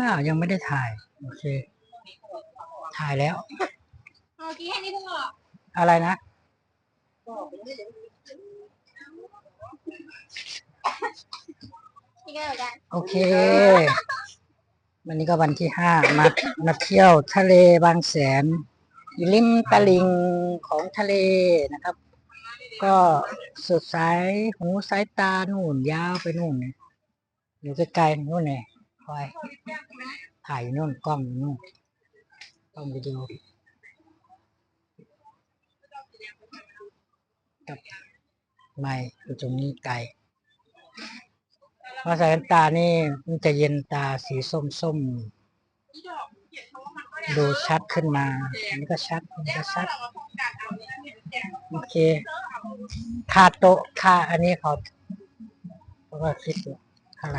น่ายังไม่ได้ถ่าย โอเค ถ่ายแล้วเอากี้ให้นี่เถอะอะไรนะนี่ก็เหมือนกันโอเค วันนี้ก็วันที่ห้ามามาเที่ยวทะเลบางแสนอยู่ริมตลิ่งของทะเลนะครับ ก็สุดสายหูสายตานู่นยาวไปนู่นเนี่ยอยู่ไกลๆนู่นเนี่ย คอยถ่ายนู่นกล้องนู่นกล้องวิดีโอกับไม่อยู่ตรงนี้ไกลเพราะสาตานี่มันจะเย็นตาสีส้มส้มดูชัดขึ้นมา อันนี้ก็ชัดอันนี้ก็ชัด โอเค คาโตะคาอันนี้เขาเขาก็คิดอยู่เท่าไร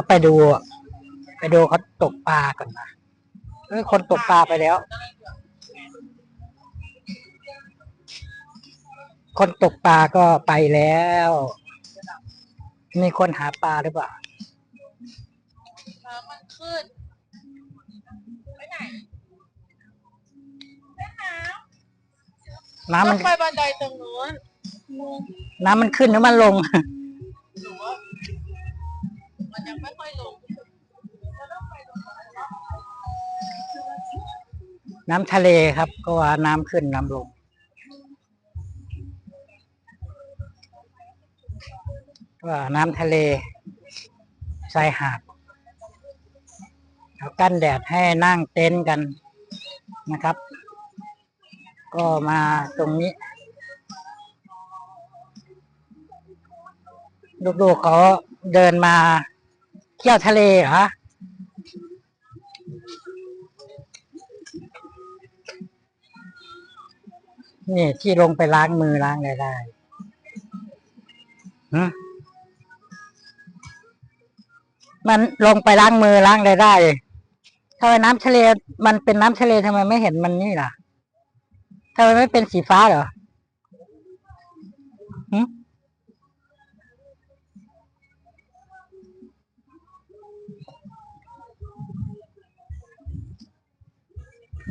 าไปดู ไปดูเขาตกปลาก่อนนะเอ้ยคนตกปลาไปแล้ว คนตกปลาก็ไปแล้ว มีคนหาปลาหรือเปล่าน้ำมันขึ้นไปไหนไปหาน้ำมันต้องไปบันไดตรงนู้นน้ำมันขึ้นหรือมันลง น้ำทะเลครับ ก็ว่าน้ำขึ้นน้ำลงว่าน้ำทะเลชายหาดเขากั้นแดดให้นั่งเต็นท์กันนะครับ ก็มาตรงนี้ ลูกๆเขาเดินมาเที่ยวทะเลเหรอ นี่ที่ลงไปล้างมือล้างอะไรได้ฮะมันลงไปล้างมือล้างอะไรได้ทำไมน้ำทะเลมันเป็นน้ำทะเลทำไมไม่เห็นมันนี่ล่ะทำไมไม่เป็นสีฟ้าเหรอหึ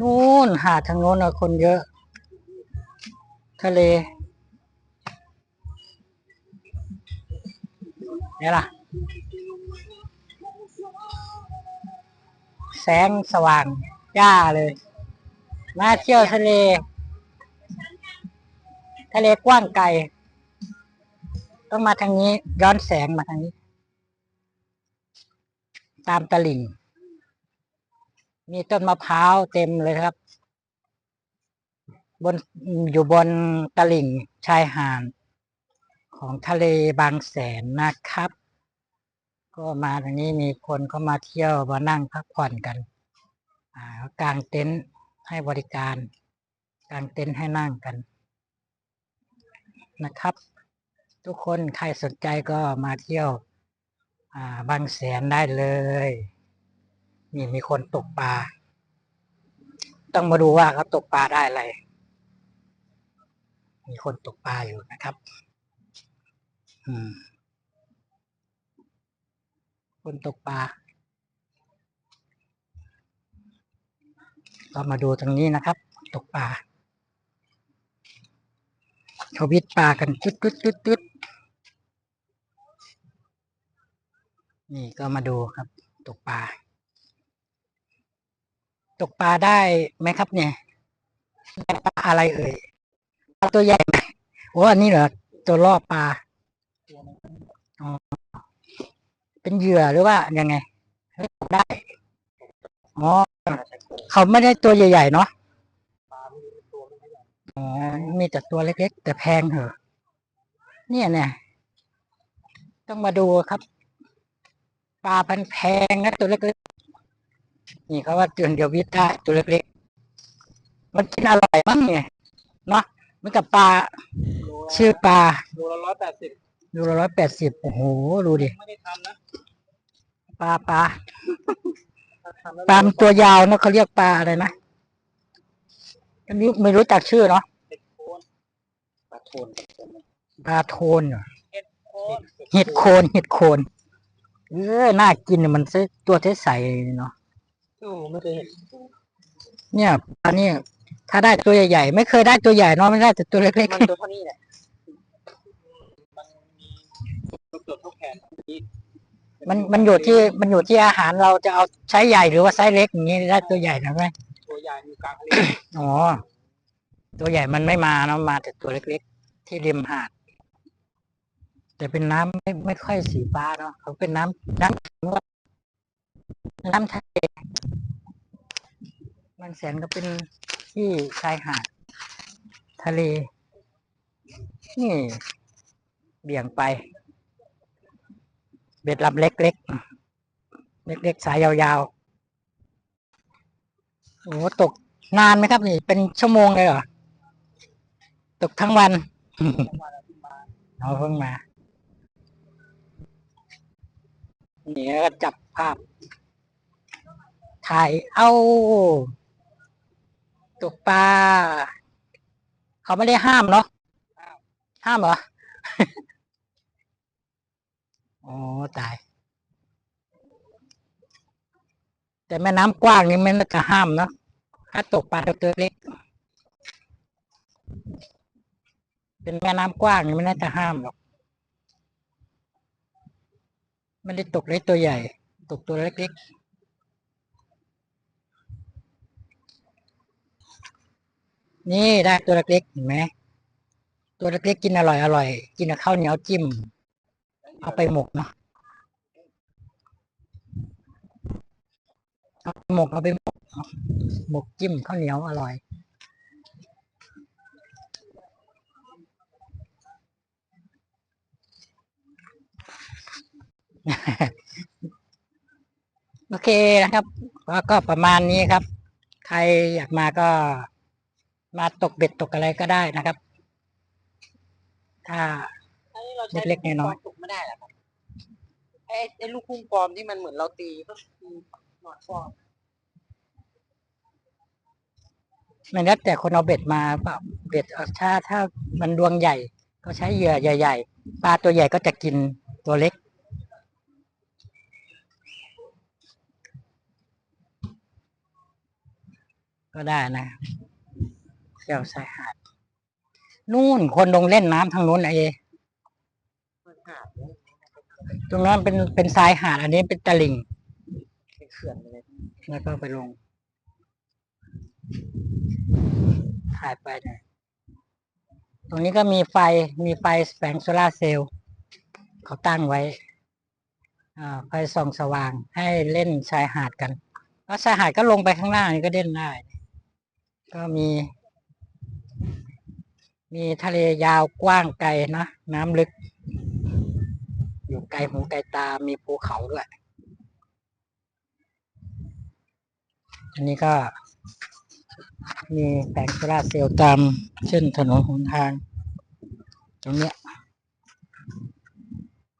นู่นหาดทางโน้นคนเยอะ ทะเลเนี่ยล่ะ แสงสว่างจ้าเลย มาเที่ยวทะเล ทะเลกว้างไกล ต้องมาทางนี้ ย้อนแสงมาทางนี้ ตามตลิ่ง มีต้นมะพร้าวเต็มเลยครับ บนอยู่บนตลิ่งชายหาดของทะเลบางแสนนะครับ ก็มาทางนี้มีคนเข้ามาเที่ยวมานั่งพักผ่อนกัน อ่ากางเต็นท์ให้บริการ กางเต็นท์ให้นั่งกัน นะครับ ทุกคนใครสนใจก็มาเที่ยว อ่าบางแสนได้เลยนี่มีคนตกปลาต้องมาดูว่าเขาตกปลาได้อะไร มีคนตกปลาอยู่นะครับคนตกปลาก็มาดูตรงนี้นะครับ ตกปลาเขาวิดปลากันจุดจุดจุดจุดนี่ก็มาดูครับ ตกปลา ตกปลาได้ไหมครับเนี่ยปลาอะไรเอ่ย ตัวใหญ่ไหมโอ้อันนี้เหรอตัวล่อปลาอ๋อเป็นเหยื่อหรือว่ายังไงได้อ๋อเขาไม่ได้ตัวใหญ่ๆเนาะอ๋อมีแต่ตัวเล็กๆ แต่แพงเหรอะเนี่ยเนี่ยต้องมาดูครับปลาพันแพงนะตัวเล็กๆนี่เขาว่าเตือนเดียววิทย์ได้ตัวเล็กๆมันกินอร่อยมั้งเนี่ยเนาะ เหมือนกับปลาชื่อปลาโลละร้อยแปดสิบดูละร้อยแปดสิบโอ้โหดูดิไม่ได้ทำนะปลาปลาถ้าทำแล้วปลามันตัวยาวนะเขาเรียกปลาอะไรนะอันนี้ไม่รู้จักชื่อเนาะเห็ดโคนปลาโคนปลาโทนเหรอเห็ดโคนเห็ดโคนเห็ดโคนเออน่ากินเนี่ยมันตัวใสๆเนาะโอ้ไม่เคยเห็นเนี่ยปลาเนี่ย ถ้าได้ตัวใหญ่ๆ ไม่เคยได้ตัวใหญ่เนาะไม่ได้แต่ตัวเล็กมันตัวเท่านี้แหละมันมีตัวเกือบเท่าแขนนี่ๆมันมันอยู่ที่มันอยู่ที่อาหารเราจะเอาไซส์ใหญ่หรือว่าไซส์เล็กอย่างนี้ได้ตัวใหญ่นะไหมตัวใหญ่อยู่กลางทะเลอ๋อ ตัวใหญ่มันไม่มาเนาะมาแต่ตัวเล็กๆ ที่ริมหาด แต่เป็นน้ำไม่ไม่ค่อยสีฟ้าเนาะเขาเป็นน้ำน้ำน้ำทะเลบางแสนก็เป็น ที่ชายหาดทะเล นี่เบี่ยงไป เบ็ดลำเล็กๆเล็กๆสายยาวๆโอ้ตกนานไหมครับนี่ เป็นชั่วโมงเลยเหรอ ตกทั้งวันเอาเพิ่งมานี่ก็จับภาพ ถ่ายเอา ตกปลาเขาไม่ได้ห้ามเนาะห้ามเหรออ๋อตาย แต่แม่น้ำกว้างนี่ไม่น่าจะห้ามเนาะถ้าตกปลาตัวเล็ก เป็นแม่น้ำกว้างนี่ไม่น่าจะห้ามหรอกไม่ได้ตกเล็กตัวใหญ่ ตกตัวเล็กๆ นี่ได้ตัวเล็กๆเห็นไหมตัวเล็กๆกินอร่อยอร่อยกินกับข้าวเหนียวจิ้ม เอาไปหมกเนาะเอาไปหมกเอาไปหมกหมกจิ้มข้าวเหนียวอร่อยโอเคนะครับ ก็ประมาณนี้ครับ ใครอยากมาก็ มาตกเบ็ดตกอะไรก็ได้นะครับ ถ้าอันนี้เราใช้เล็กๆน้อยๆตกไม่ได้เหรอครับไอ้ไอ้ลูกคุ้งปลอมที่มันเหมือนเราตีก็คือหนอนปลอมมันแล้วแต่คนเอาเบ็ดมาเปล่าเบ็ดเอาถ้าถ้ามันดวงใหญ่ก็ใช้เหยื่อใหญ่ ๆ ปลาตัวใหญ่ก็จะกินตัวเล็ก ก็ได้นะ เที่ยวชายหาดนู่นคนลงเล่นน้ำทางนู้นไอ้มันหาดเลยตรงนั้นเป็นเป็นทรายหาด อันนี้เป็นตะลิ่งเป็นเขื่อนเลยแล้วก็ไปลง ถ่ายไปหน่อยตรงนี้ก็มีไฟมีไฟแสงโซลาร์เซลล์เขาตั้งไว้อ่าไฟส่องสว่างให้เล่นชายหาดกัน แล้วชายหาดก็ลงไปข้างล่างนี่ก็เล่นได้ ก็มี มีทะเลยาวกว้างไกลนะน้ำลึก อยู่ไกลหูไกลตามีภูเขาด้วย อันนี้ก็ มีแผงโซลาเซลล์ตามเส้นถนนหนทาง ตรงเนี้ย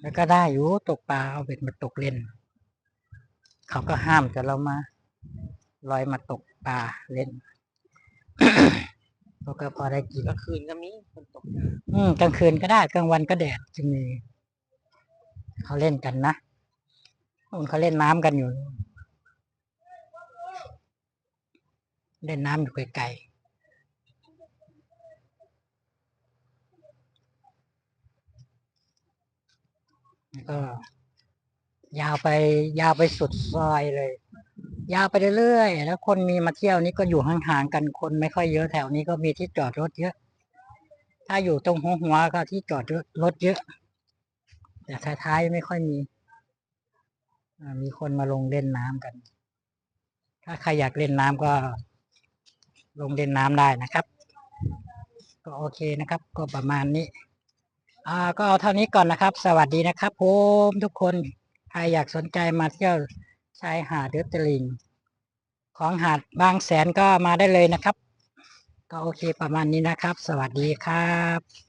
แล้วก็ได้อยู่ตกปลาเอาเบ็ดมาตกเล่น เขาก็ห้ามแต่เรามาลอยมาตกปลาเล่น เราก็พอได้กินกลางคืนก็มีคนตกอืมกลางคืนก็ได้กลางวันก็แดดจึงมีเขาเล่นกันนะนู่นเขาเล่นน้ำกันอยู่ เล่นน้ำอยู่ไกลๆแล้วก็ยาวไปยาวไปสุดซอยเลย ยาวไปเรื่อยๆแล้วคนมีมาเที่ยวนี่ก็อยู่ห่างๆกันคนไม่ค่อยเยอะแถวนี้ก็มีที่จอดรถเยอะ ถ้าอยู่ตรงหัวหัวก็ที่จอดรถเยอะ แต่ท้ายๆไม่ค่อยมีมีคนมาลงเล่นน้ำกัน ถ้าใครอยากเล่นน้ำก็ ลงเล่นน้ำได้นะครับ ก็โอเคนะครับ ก็ประมาณนี้ อ่า ก็เอาเท่านี้ก่อนนะครับ สวัสดีนะครับผมทุกคน ใครอยากสนใจมาเที่ยว ชายหาดเดือตลิง ของหาดบางแสนก็มาได้เลยนะครับ ก็โอเคประมาณนี้นะครับ สวัสดีครับ